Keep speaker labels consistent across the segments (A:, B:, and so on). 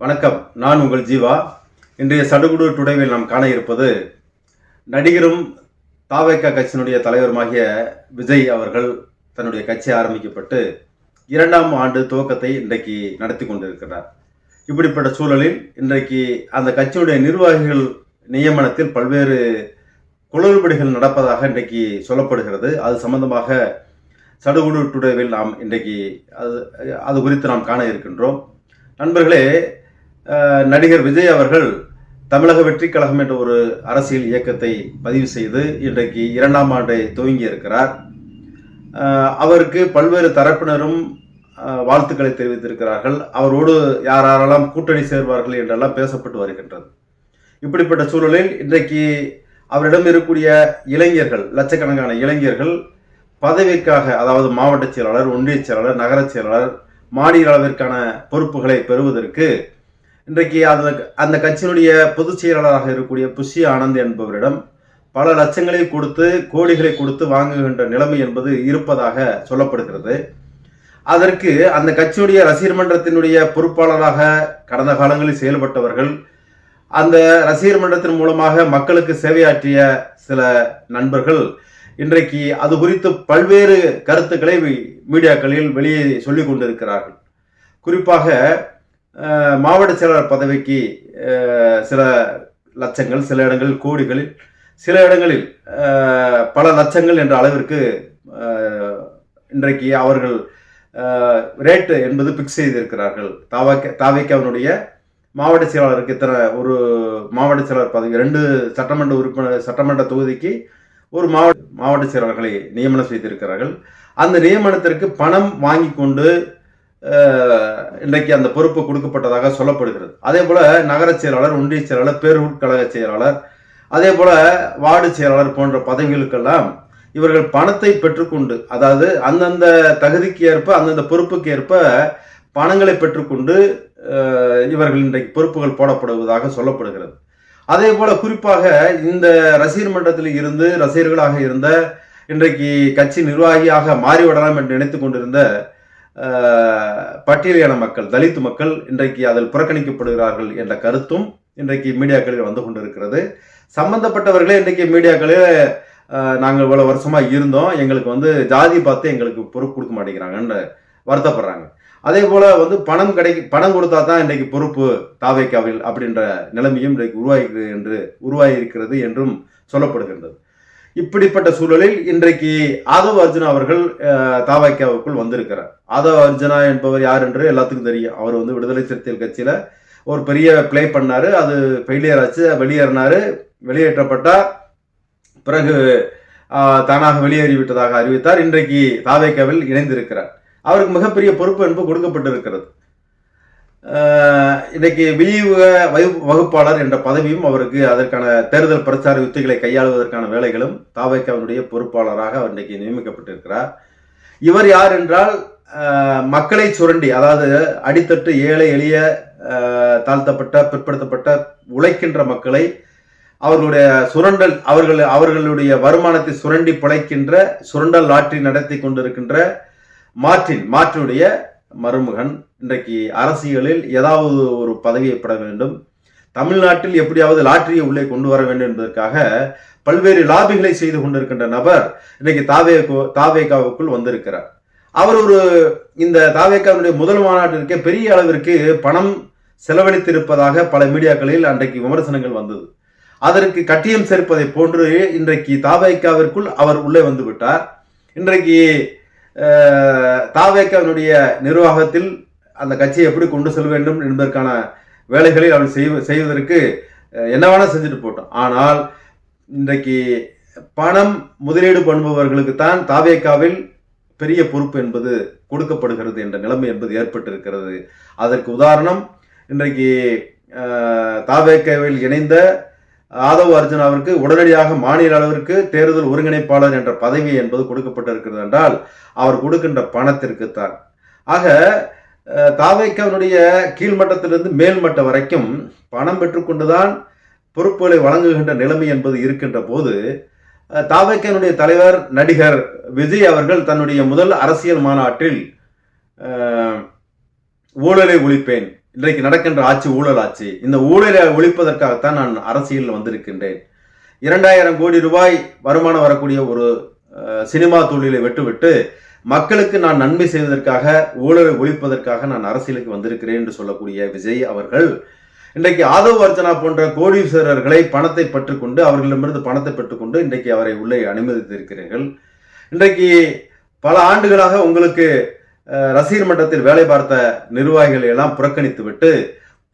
A: வணக்கம். நான் உங்கள் ஜீவா. இன்றைய சடுகுடு டுடேவில் நாம் காண இருப்பது நடிகரும் தாவேக்கா கட்சியினுடைய தலைவருமாகிய விஜய் அவர்கள் தன்னுடைய கட்சி ஆரம்பிக்கப்பட்டு இரண்டாம் ஆண்டு துவக்கத்தை இன்றைக்கு நடத்தி கொண்டிருக்கிறார். இப்படிப்பட்ட சூழலில் இன்றைக்கு அந்த கட்சியுடைய நிர்வாகிகள் நியமனத்தில் பல்வேறு குளறுபடிகள் நடப்பதாக இன்றைக்கு சொல்லப்படுகிறது. அது சம்பந்தமாக சடுகுடு டுடேவில் நாம் இன்றைக்கு அது அது குறித்து நாம் காண இருக்கின்றோம். நண்பர்களே நடிகர் விஜய் அவர்கள் தமிழக வெற்றி கழகம் என்ற ஒரு அரசியல் இயக்கத்தை பதிவு செய்து இன்றைக்கு இரண்டாம் ஆண்டை துவங்கி இருக்கிறார். அவருக்கு பல்வேறு தரப்பினரும் வாழ்த்துக்களை தெரிவித்திருக்கிறார்கள். அவரோடு யார் யாரெல்லாம் கூட்டணி சேர்வார்கள் என்றெல்லாம் பேசப்பட்டு வருகின்றது. இப்படிப்பட்ட சூழலில் இன்றைக்கு அவரிடம் இருக்கக்கூடிய இளைஞர்கள் லட்சக்கணக்கான இளைஞர்கள் பதவிக்காக அதாவது மாவட்ட செயலாளர் ஒன்றிய செயலாளர் நகர செயலாளர் மாநில அளவிற்கான பொறுப்புகளை பெறுவதற்கு இன்றைக்கு அந்த அந்த கட்சியினுடைய பொதுச் செயலாளராக இருக்கக்கூடிய புஷி ஆனந்த் என்பவரிடம் பல லட்சங்களை கொடுத்து கோடிகளை கொடுத்து வாங்குகின்ற நிலைமை என்பது இருப்பதாக சொல்லப்படுகிறது. அதற்கு அந்த கட்சியுடைய ரசிகர் மன்றத்தினுடைய பொறுப்பாளராக கடந்த காலங்களில் செயல்பட்டவர்கள் அந்த ரசிகர் மன்றத்தின் மூலமாக மக்களுக்கு சேவையாற்றிய சில நண்பர்கள் இன்றைக்கு அது குறித்து பல்வேறு கருத்துக்களை மீடியாக்களில் வெளியே சொல்லிக் கொண்டிருக்கிறார்கள். குறிப்பாக மாவட்ட செயலாளர் பதவிக்கு சில லட்சங்கள் சில இடங்களில் கோடிகளில் சில இடங்களில் பல லட்சங்கள் என்ற அளவிற்கு இன்றைக்கு அவர்கள் ரேட்டு என்பது பிக்ஸ் செய்திருக்கிறார்கள். தாவாக்க தாவைக்காவினுடைய மாவட்ட செயலாளருக்கு இத்தனை ஒரு மாவட்ட செயலாளர் பதவி ரெண்டு சட்டமன்ற உறுப்பினர் சட்டமன்ற தொகுதிக்கு ஒரு மாவட்ட மாவட்ட செயலாளர்களை நியமனம் செய்திருக்கிறார்கள். அந்த நியமனத்திற்கு பணம் வாங்கி கொண்டு இன்றைக்கு அந்த பொறுப்பு கொடுக்கப்பட்டதாக சொல்லப்படுகிறது. அதே போல நகர செயலாளர் ஒன்றிய செயலாளர் பேரூர் கழக செயலாளர் அதே போல வார்டு செயலாளர் போன்ற பதவிகளுக்கெல்லாம் இவர்கள் பணத்தை பெற்றுக்கொண்டு அதாவது அந்தந்த தகுதிக்கு ஏற்ப அந்தந்த பொறுப்புக்கு ஏற்ப பணங்களை பெற்றுக்கொண்டு இவர்கள் இன்றைக்கு பொறுப்புகள் போடப்படுவதாக சொல்லப்படுகிறது. அதே போல குறிப்பாக இந்த ரசிகர் மன்றத்தில் இருந்து ரசிகர்களாக இருந்த இன்றைக்கு கட்சி நிர்வாகியாக மாறிவிடலாம் என்று நினைத்து கொண்டிருந்த பட்டியலின மக்கள் தலித் மக்கள் இன்றைக்கு அதில் புறக்கணிக்கப்படுகிறார்கள் என்ற கருத்தும் இன்றைக்கு மீடியாக்களில் வந்து கொண்டிருக்கிறது. சம்பந்தப்பட்டவர்களே இன்றைக்கு மீடியாக்களில் நாங்கள் இவ்வளோ வருஷமாக இருந்தோம். எங்களுக்கு வந்து ஜாதி பார்த்து எங்களுக்கு பொறுப்பு கொடுக்க மாட்டேங்கிறாங்கன்னு வருத்தப்படுறாங்க. அதே போல் வந்து பணம் கிடைக்கு பணம் கொடுத்தா தான் இன்றைக்கு பொறுப்பு தாவைக்காவில் அப்படின்ற நிலைமையும் இன்றைக்கு உருவாகி என்று உருவாகியிருக்கிறது என்றும் சொல்லப்படுகின்றது. இப்படிப்பட்ட சூழலில் இன்றைக்கு ஆதவ அர்ஜுனா அவர்கள் தாவாக்கியாவுக்குள் வந்திருக்கிறார். ஆதவ அர்ஜுனா என்பவர் யார் என்று எல்லாத்துக்கும் தெரியும். அவர் வந்து விடுதலை சிறுத்தைகள் கட்சியில ஒரு பெரிய ப்ளே பண்ணாரு. அது ஃபெயிலியர் ஆச்சு. வெளியேறினாரு. வெளியேற்றப்பட்டா பிறகு தானாக வெளியேறி விட்டதாக அறிவித்தார். இன்றைக்கு தாவேக்காவில் இணைந்திருக்கிறார். அவருக்கு மிகப்பெரிய பொறுப்பு என்பது கொடுக்கப்பட்டிருக்கிறது. இன்றைக்கு வியூக வகுப்பாளர் என்ற பதவியும் அவருக்கு அதற்கான தேர்தல் பிரச்சார யுத்திகளை கையாளுவதற்கான வேலைகளும் தாவேக்காவினுடைய பொறுப்பாளராக அவர் இன்றைக்கு நியமிக்கப்பட்டிருக்கிறார். இவர் யார் என்றால் மக்களை சுரண்டி அதாவது அடித்தட்டு ஏழை எளிய தாழ்த்தப்பட்ட பிற்படுத்தப்பட்ட உழைக்கின்ற மக்களை அவர்களுடைய சுரண்டல் அவர்கள் அவர்களுடைய வருமானத்தை சுரண்டி பிழைக்கின்ற சுரண்டல் லாட்டரி நடத்தி கொண்டிருக்கின்ற மார்டின் மாற்றினுடைய மருமகன் இன்றைக்கு அரசியலில் ஏதாவது ஒரு பதவியை பெற வேண்டும். தமிழ்நாட்டில் எப்படியாவது லாட்டரியை உள்ளே கொண்டு வர வேண்டும் என்பதற்காக பல்வேறு லாபிகளை செய்து கொண்டிருக்கின்ற நபர் இன்றைக்கு தாவே தாவேகாவுக்குள் வந்திருக்கிறார். அவர் ஒரு இந்த தாவேகாவுடைய முதல் மாநாட்டிற்கே பெரிய அளவிற்கு பணம் செலவழித்திருப்பதாக பல மீடியாக்களில் அன்றைக்கு விமர்சனங்கள் வந்தது. அதற்கு கட்டியம் சேர்ப்பதை போன்று இன்றைக்கு தாவேக்காவிற்குள் அவர் உள்ளே வந்து விட்டார். இன்றைக்கு தாவேக்காவினுடைய நிர்வாகத்தில் அந்த கட்சியை எப்படி கொண்டு செல்ல வேண்டும் என்பதற்கான வேலைகளை அவள் செய்வ செய்வதற்கு என்னவான என்ன செஞ்சுட்டு போட்டோம். ஆனால் இன்றைக்கு பணம் முதலீடு பண்ணுபவர்களுக்கு தான் தாவேக்காவில் பெரிய பொறுப்பு என்பது கொடுக்கப்படுகிறது என்ற நிலைமை என்பது ஏற்பட்டிருக்கிறது. அதற்கு உதாரணம் இன்றைக்கு தாவேக்காவில் இணைந்த ஆதவ் அர்ஜுனாவிற்கு உடனடியாக மாநில அளவிற்கு தேர்தல் ஒருங்கிணைப்பாளர் என்ற பதவி என்பது கொடுக்கப்பட்டிருக்கிறது என்றால் அவர் கொடுக்கின்ற பணத்திற்கு தான் ஆக தாவேக்காவினுடைய கீழ்மட்டத்திலிருந்து மேல்மட்டம் வரைக்கும் பணம் பெற்றுக்கொண்டுதான் பொறுப்புகளை வழங்குகின்ற நிலைமை என்பது இருக்கின்ற போது அஹ், தலைவர் நடிகர் விஜய் அவர்கள் தன்னுடைய முதல் அரசியல் மாநாட்டில் ஊழலை ஒழிப்பேன். இன்றைக்கு நடக்கின்ற ஆட்சி ஊழல் ஆட்சி. இந்த ஊழலை ஒழிப்பதற்காகத்தான் நான் அரசியலில் வந்திருக்கின்றேன். இரண்டாயிரம் கோடி ரூபாய் வருமானம் வரக்கூடிய ஒரு சினிமா தொழிலை விட்டுவிட்டு மக்களுக்கு நான் நன்மை செய்வதற்காக ஊழலை ஒழிப்பதற்காக நான் அரசியலுக்கு வந்திருக்கிறேன் என்று சொல்லக்கூடிய விஜய் அவர்கள் இன்றைக்கு ஆதவ் அர்ச்சனா போன்ற கோடீஸ்வரர்களை பணத்தை பெற்றுக்கொண்டு அவர்களிடமிருந்து பணத்தை பெற்றுக்கொண்டு இன்றைக்கு அவரை உள்ளே அனுமதித்திருக்கிறீர்கள். இன்றைக்கு பல ஆண்டுகளாக உங்களுக்கு ரசிகர் மன்றத்தில் வேலை பார்த்த நிர்வாகிகளை எல்லாம் புறக்கணித்து விட்டு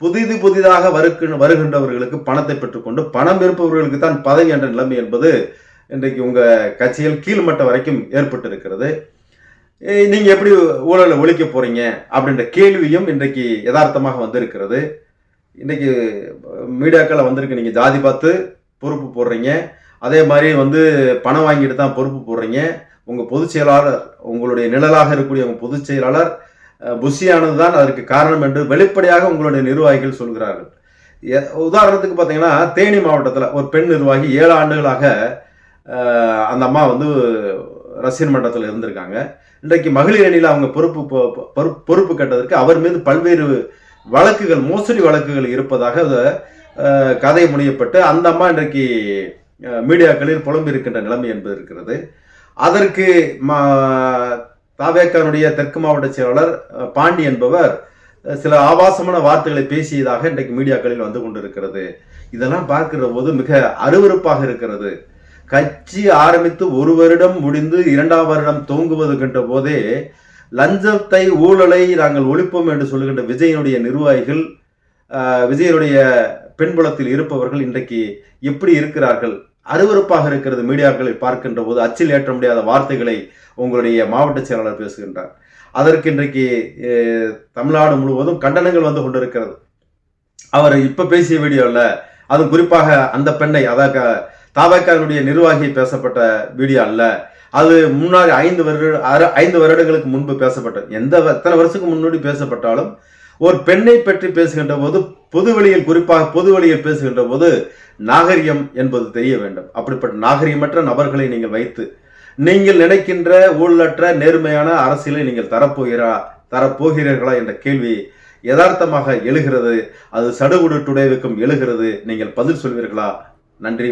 A: புதிது புதிதாக வருக்கு வருகின்றவர்களுக்கு பணத்தை பெற்றுக்கொண்டு பணம் இருப்பவர்களுக்கு தான் பதவி என்ற நிலைமை என்பது இன்றைக்கு உங்க கட்சியில் கீழ்மட்ட வரைக்கும் ஏற்பட்டிருக்கிறது. நீங்கள் எப்படி ஊழலை ஒழிக்க போகிறீங்க அப்படின்ற கேள்வியும் இன்றைக்கு யதார்த்தமாக வந்திருக்கிறது. இன்றைக்கு மீடியாக்களில் வந்திருக்கு. நீங்கள் ஜாதி பார்த்து பொறுப்பு போடுறீங்க. அதே மாதிரி வந்து பணம் வாங்கிட்டு தான் பொறுப்பு போடுறீங்க. உங்கள் பொதுச் செயலாளர் உங்களுடைய நிழலாக இருக்கக்கூடிய உங்கள் பொதுச் செயலாளர் புஷியானது தான் அதற்கு காரணம் என்று வெளிப்படையாக உங்களுடைய நிர்வாகிகள் சொல்கிறார்கள். எ- உதாரணத்துக்கு பார்த்தீங்கன்னா தேனி மாவட்டத்தில் ஒரு பெண் நிர்வாகி ஏழு ஆண்டுகளாக அந்த அம்மா வந்து ரசிகர் மன்றத்தில் இருந்திருக்காங்க. இன்றைக்கு மகளிர் அணியில் அவங்க பொறுப்பு பொறுப்பு பொறுப்பு கேட்டதற்கு அவர் மீது பல்வேறு வழக்குகள் மோசடி வழக்குகள் இருப்பதாக கதை முனையப்பட்டு அந்த அம்மா இன்றைக்கு மீடியாக்களில் புலம்பி இருக்கின்ற நிலைமை என்பது இருக்கிறது. அதற்கு தாவேக்கானுடைய தெற்கு மாவட்ட செயலாளர் பாண்டி என்பவர் சில ஆபாசமான வார்த்தைகளை பேசியதாக இன்றைக்கு மீடியாக்களில் வந்து கொண்டிருக்கிறது. இதெல்லாம் பார்க்கிற போது மிக அருவருப்பாக இருக்கிறது. கட்சி ஆரம்பித்து ஒரு வருடம் முடிந்து இரண்டாம் வருடம் துவங்குவது கண்ட போதே லஞ்சத்தை ஊழலை நாங்கள் ஒழிப்போம் என்று சொல்லுகின்ற விஜயனுடைய நிர்வாகிகள் விஜயனுடைய பெண்புலத்தில் இருப்பவர்கள் இன்றைக்கு எப்படி இருக்கிறார்கள்? அருவருப்பாக இருக்கிறது மீடியாக்களை பார்க்கின்ற போது அச்சில் ஏற்ற முடியாத வார்த்தைகளை உங்களுடைய மாவட்ட செயலாளர் பேசுகின்றார். அதற்கு இன்றைக்கு தமிழ்நாடு முழுவதும் கண்டனங்கள் வந்து கொண்டிருக்கிறது. அவர் இப்ப பேசிய வீடியோவில் அதுவும் குறிப்பாக அந்த பெண்ணை அதாக தாவக்காரனுடைய நிர்வாகி பேசப்பட்ட வீடியோ அல்ல. அது முன்னாடி ஐந்து வருட அர- ஐந்து வருடங்களுக்கு முன்பு பேசப்பட்ட எந்த வ- எத்தனை வருஷத்துக்கு முன்னாடி பேசப்பட்டாலும் ஒரு பெண்ணை பற்றி பேசுகின்ற போது பொது வழியில் குறிப்பாக பொது வழியில் பேசுகின்ற போது நாகரிகம் என்பது தெரிய வேண்டும். அப்படிப்பட்ட நாகரிகமற்ற நபர்களை நீங்கள் வைத்து நீங்கள் நினைக்கின்ற ஊழலற்ற நேர்மையான அரசியலை நீங்கள் தரப்போகிறா தரப்போகிறீர்களா என்ற கேள்வி யதார்த்தமாக எழுகிறது. அது சடுகுடு டுடேவுக்கும் எழுகிறது. நீங்கள் பதில் சொல்வீர்களா? நன்றி.